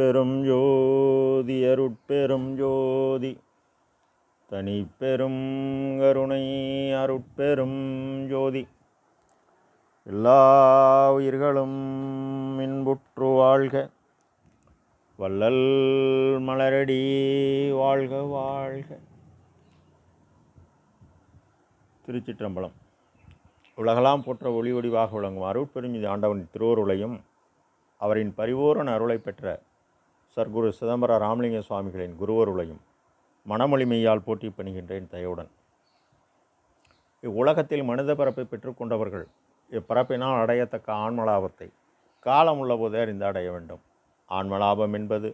அருட்பெரும் ஜோதி அருட்பெரும் ஜோதி. தனிப்பெரும் கருணை அருட்பெரும் ஜோதி. எல்லா உயிர்களும் இன்புற்று வாழ்க. வள்ளல் மலரடி வாழ்க வாழ்க. திருச்சிற்றம்பலம். உலகலாம் போற்ற ஒளி ஒடிவாக விளங்கும் அருட்பெருஞ்சி ஆண்டவன் திருவருளையும் அவரின் பரிபூரண அருளை பெற்ற சர்க்குரு சிதம்பர ராமலிங்க சுவாமிகளின் குருவருளையும் மனமொழிமையால் போட்டி பணிகின்றேன் தயவுடன். இவ்வுலகத்தில் மனித பிறப்பை பெற்றுக்கொண்டவர்கள் இப்பிறப்பினால் அடையத்தக்க ஆன்மலாபத்தை காலம் உள்ளபோதே அறிந்து அடைய வேண்டும். ஆன்மலாபம் என்பது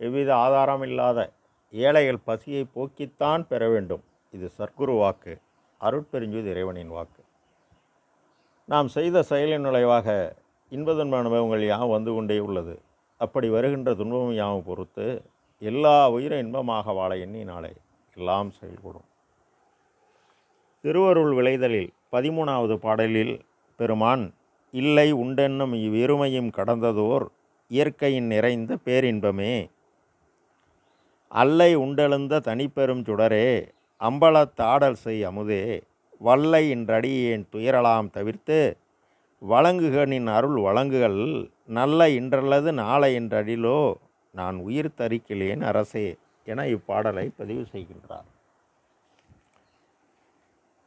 எவ்வித ஆதாரம் இல்லாத ஏழைகள் பசியை போக்கித்தான் பெற வேண்டும். இது சர்க்குரு வாக்கு அருட்பெருஞ்சுது இறைவனின் வாக்கு. நாம் செய்த செயலின் நுழைவாக இன்பதுன்ப அனுபவங்கள் யாவும் வந்து கொண்டே உள்ளது. அப்படி வருகின்ற துன்பம் யாவும் பொறுத்து எல்லா உயிரும் இன்பமாக வாழ எண்ணி நாளை எல்லாம் செயல்படும். திருவருள் விளைதலில் பதிமூணாவது பாடலில் பெருமான் இல்லை உண்டென்னும் இவ்விருமையும் கடந்ததோர் இயற்கையின் நிறைந்த பேரின்பமே. அல்லை உண்டெழுந்த தனிப்பெரும் சுடரே அம்பலத்தாடல் செய் அமுதே. வல்லை இன்றடியேன் துயரலாம் தவிர்த்து வழங்குகனின் அருள் வழங்குகள் நல்ல இன்றல்லது நாளை என்றடிலோ நான் உயிர் தரிக்கிலேன் அரசே என இப்பாடலை பதிவு செய்கின்றார்.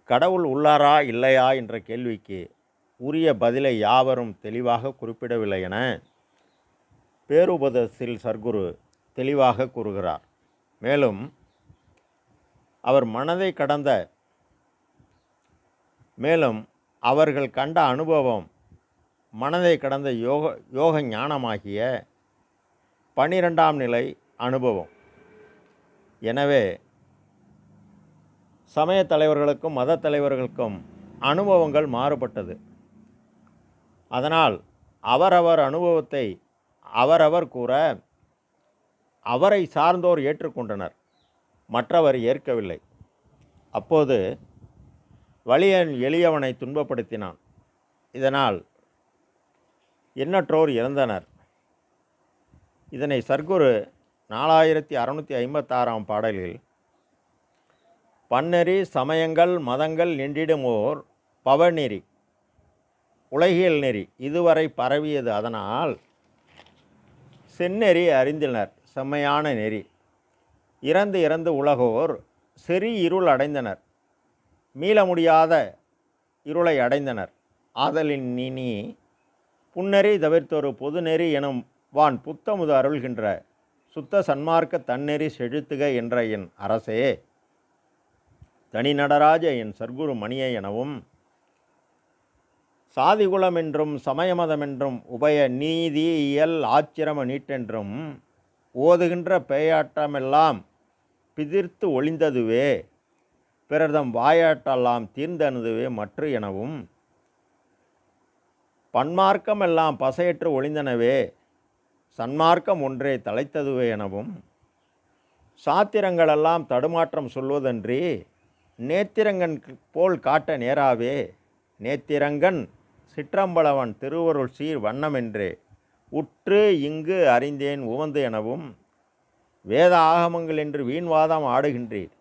கடவுள் உள்ளாரா இல்லையா என்ற கேள்விக்கு உரிய பதிலை யாவரும் தெளிவாக குறிப்பிடவில்லை என பேருபதத்தில் சர்க்குரு தெளிவாக கூறுகிறார். மேலும் அவர் மனதை கடந்த மேலும் அவர்கள் கண்ட அனுபவம் மனதை கடந்த யோக யோக ஞானமாகிய பனிரெண்டாம் நிலை அனுபவம். எனவே சமய தலைவர்களுக்கும் மத தலைவர்களுக்கும் அனுபவங்கள் மாறுபட்டது. அதனால் அவரவர் அனுபவத்தை அவரவர் கூற அவரை சார்ந்தோர் ஏற்றுக்கொண்டனர். மற்றவர் ஏற்கவில்லை. அப்போது வலியன் எளியவனை துன்பப்படுத்தினான். இதனால் எண்ணற்றோர் இறந்தனர். இதனை சர்க்குரு நாலாயிரத்தி அறநூற்றி ஐம்பத்தாறாம் பாடலில் பன்னெறி சமயங்கள் மதங்கள் நின்றிடுமோர் பவநெறி உலகியல் நெறி இதுவரை பரவியது. அதனால் செந்நெறி அறிந்தனர் செம்மையான நெறி. இறந்து இறந்து உலகோர் செறி இருள் அடைந்தனர். மீள முடியாத இருளை அடைந்தனர். ஆதலின் நினி புன்னெறி தவிர்த்தொரு பொதுநெறி எனும் வான் புத்தமுது அருள்கின்ற சுத்த சன்மார்க்க தன்னெறி செழுத்துக என்ற என் அரசே. தனி நடராஜ என் சர்க்குரு மணியை எனவும் சாதிகுலம் என்றும் சமயமதம் என்றும் உபய நீதி இயல் ஆச்சிரம நீட்டென்றும் ஓதுகின்ற பேயாட்டமெல்லாம் பிதிர்த்து ஒளிந்ததுவே. பிறர்தம் வாயாட்டெல்லாம் தீர்ந்தனுதுவே மற்ற எனவும் பன்மார்க்கம் எல்லாம் பசையற்று ஒளிந்தனவே சன்மார்க்கம் ஒன்றே தலைத்ததுவே எனவும் சாத்திரங்களெல்லாம் தடுமாற்றம் சொல்வதன்றி நேத்திரங்கன் போல் காட்ட நேராவே நேத்திரங்கன் சிற்றம்பலவன் திருவருள் சீர் வண்ணமென்றே உற்று இங்கு அறிந்தேன் உவந்து எனவும் வேத ஆகமங்கள் என்று வீண்வாதம் ஆடுகின்றீர்.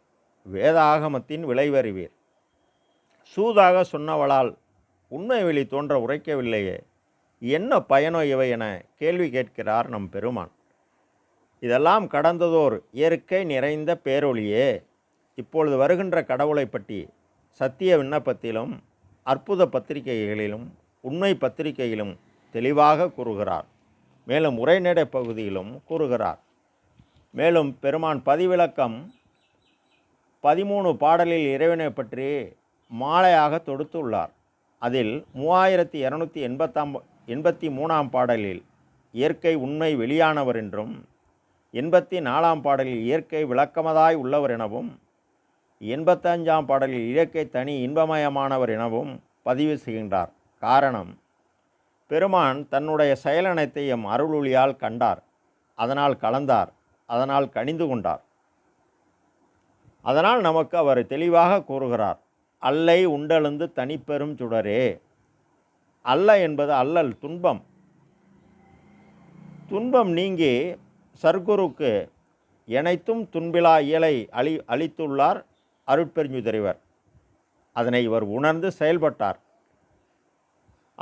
வேதாகமத்தின் விளைவறிவீர். சூதாக சொன்னவளால் உண்மை வெளி தோன்ற உரைக்கவில்லையே என்ன பயனோ இவை என கேள்வி கேட்கிறார் நம் பெருமான். இதெல்லாம் கடந்ததோர் இயற்கை நிறைந்த பேரொழியே. இப்பொழுது வருகின்ற கடவுளை பற்றி சத்திய விண்ணப்பத்திலும் அற்புத பத்திரிகைகளிலும் உண்மை பத்திரிகையிலும் தெளிவாக கூறுகிறார். மேலும் உரைநடை பகுதியிலும் கூறுகிறார். மேலும் பெருமான் பதிவிளக்கம் பதிமூணு பாடலில் இறைவனை பற்றி மாலையாக தொடுத்துள்ளார். அதில் மூவாயிரத்தி இரநூத்தி எண்பத்தாம் எண்பத்தி மூணாம் பாடலில் இயற்கை உண்மை வெளியானவர் என்றும் எண்பத்தி நாலாம் பாடலில் இயற்கை விளக்கமதாய் உள்ளவர் எனவும் எண்பத்தஞ்சாம் பாடலில் இயற்கை தனி இன்பமயமானவர் எனவும் பதிவு செய்கின்றார். காரணம் பெருமான் தன்னுடைய செயலனைத்தையும் அருளொளியால் கண்டார். அதனால் கலந்தார். அதனால் கனிந்து கொண்டார். அதனால் நமக்கு அவர் தெளிவாக கூறுகிறார் அல்லை உண்டெழுந்து தனிப்பெரும் சுடரே. அல்ல என்பது அல்லல் துன்பம். துன்பம் நீங்கி சர்க்குருக்கு இணைத்தும் துன்பிலா இயலை அளி அளித்துள்ளார் அருட்பெருஞ்சுதறிவர். அதனை இவர் உணர்ந்து செயல்பட்டார்.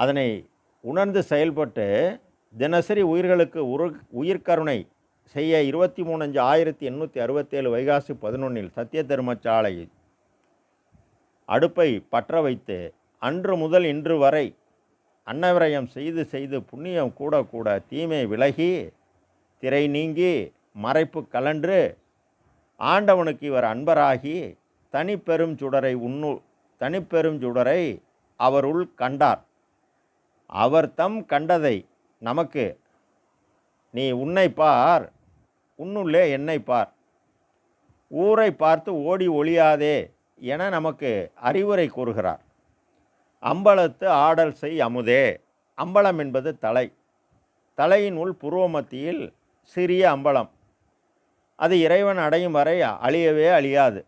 அதனை உணர்ந்து செயல்பட்டு தினசரி உயிர்களுக்கு உரு உயிர்கருணை செய்ய இருபத்தி மூணு அஞ்சு ஆயிரத்தி எண்ணூற்றி அறுபத்தேழு வைகாசி பதினொன்றில் சத்திய தர்மசாலை அடுப்பை பற்ற வைத்து அன்று முதல் இன்று வரை அன்னவிரயம் செய்து செய்து புண்ணியம் கூட கூட தீமை விலகி திரை நீங்கி மறைப்பு கலன்று ஆண்டவனுக்கு இவர் அன்பராகி தனிப்பெரும் சுடரை உண்ணு தனிப்பெரும் சுடரை அவருள் கண்டார். அவர் தம் கண்டதை நமக்கு நீ உன்னை பார். உன்னுள்ளே என்னை பார். ஊரை பார்த்து ஓடி ஒளியாதே என நமக்கு அறிவுரை கூறுகிறார். அம்பலத்து ஆடல் செய் அமுதே. அம்பலம் என்பது தலை. தலையின் உள் புருவ மத்தியில் சிறிய அம்பலம். அது இறைவன் அடையும் வரை அழியவே அழியாது.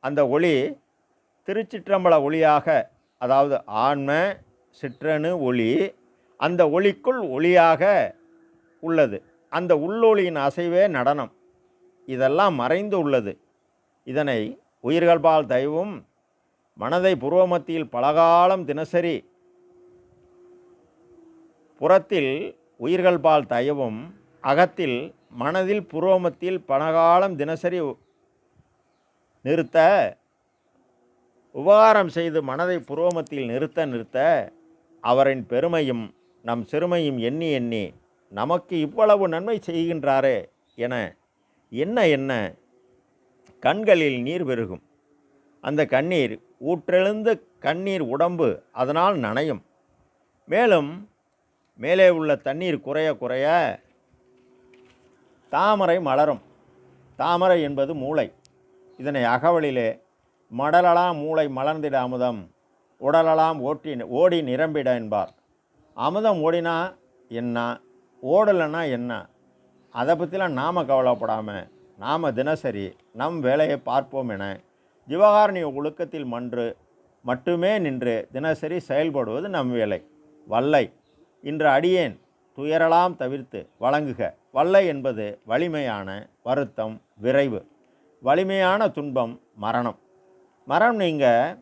அந்த ஒளி திருச்சிற்றம்பல ஒளியாக அதாவது ஆன்ம சிற்றணு ஒளி அந்த ஒளிக்குள் ஒளியாக உள்ளது. அந்த உள்ளொளியின் அசைவே நடனம். இதெல்லாம் மறைந்து உள்ளது. இதனை உயிர்கள்பால் தெய்வம் மனதை புருவமத்தியில் பலகாலம் தினசரி புறத்தில் உயிர்கள்பால் தயவும் அகத்தில் மனதில் புருவமத்தில் பலகாலம் தினசரி நிறுத்த உபகாரம் செய்து மனதை புருவமத்தில் நிறுத்த நிறுத்த அவரின் பெருமையும் நம் சிறுமையும் எண்ணி எண்ணி நமக்கு இவ்வளவு நன்மை செய்கின்றாரே என என்ன என்ன கண்களில் நீர் பெருகும் அந்த கண்ணீர் ஊற்றெழுந்து கண்ணீர் உடம்பு அதனால் நனையும். மேலும் மேலே உள்ள தண்ணீர் குறைய குறைய தாமரை மலரும். தாமரை என்பது மூளை. இதனை அகவலிலே மடலலாம் மூளை மலர்ந்திட அமுதம் உடலலாம் ஓட்டி ஓடி நிரம்பிட என்பார். அமுதம் ஓடினா என்ன? ஓடலைன்னா என்ன? அதை பற்றிலாம் நாம் கவலைப்படாமல் நாம் தினசரி நம் வேலையை பார்ப்போம் என ஜீவகாரணிய ஒழுக்கத்தில் மன்று மட்டுமே நின்று தினசரி செயல்படுவது நம் வேலை. வல்லை. இன்று அடியேன் துயரலாம் தவிர்த்து வழங்குக. வல்லை என்பது வலிமையான வருத்தம் விரைவு. வலிமையான துன்பம் மரணம். மரணம் நீங்கள்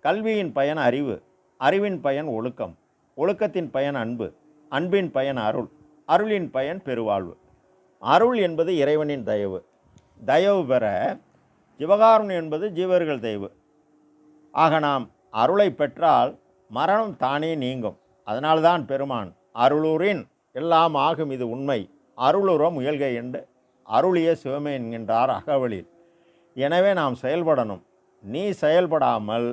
கல்வியின் பயன் அறிவு அறிவின் பயன் ஒழுக்கம் ஒழுக்கத்தின் பயன் அன்பு அன்பின் பயன் அருள். அருளின் பயன் பெருவாழ்வு. அருள் என்பது இறைவனின் தயவு. தயவு பெற சிவகாருண்யம் என்பது ஜீவர்கள் தயவு. ஆக நாம் அருளை பெற்றால் மரணம் தானே நீங்கும். அதனால்தான் பெருமான் அருளூரின் எல்லாம் ஆகும் இது உண்மை. அருளுற முயல்க என்று அருளிய சிவமே என்கின்றார் அகவலில் எனவே நாம் செயல்படணும். நீ செயல்படாமல்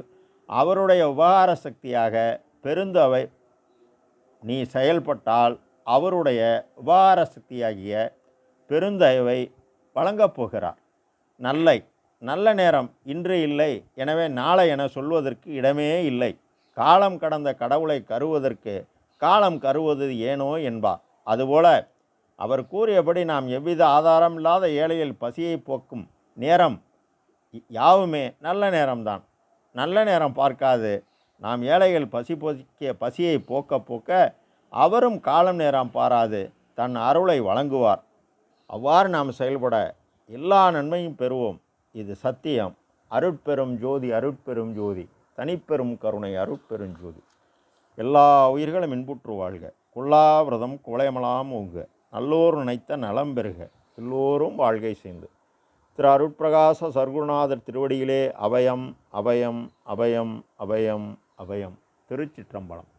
அவருடைய உபகார சக்தியாக பெருந்தவை நீ செயல்பட்டால் அவருடைய உபகார சக்தியாகிய பெருந்தயவை வழங்கப் போகிறார். நல்லை நல்ல நேரம் இன்று இல்லை எனவே நாளை என சொல்வதற்கு இடமே இல்லை. காலம் கடந்த கடவுளை கருவதற்கு காலம் கருவது ஏனோ என்பார் அதுபோல அவர் கூறியபடி நாம் எவ்வித ஆதாரம் இல்லாத ஏழையில் பசியை போக்கும் நேரம் யாவுமே நல்ல நேரம்தான். நல்ல நேரம் பார்க்காது. நாம் ஏழைகள் பசி போக்க பசியை போக்க போக்க அவரும் காலம் நேரம் பாராது தன் அருளை வழங்குவார். அவ்வாறு நாம் செயல்பட எல்லா நன்மையும் பெறுவோம். இது சத்தியம். அருட்பெரும் ஜோதி அருட்பெரும் ஜோதி. தனிப்பெரும் கருணை அருட்பெரும் ஜோதி. எல்லா உயிர்களும் இன்புற்று வாழ்க. குல்லாவிரதம் குலையமலாம் ஊங்க நல்லோர் நினைத்த நலம் பெறுக எல்லோரும் வாழ்கை சேர்ந்து திரு அருட்பிரகாச சர்க்குருநாதர் திருவடியிலே அபயம் அபயம் அபயம் அபயம் அபயம். திருச்சிற்றம்பலம்.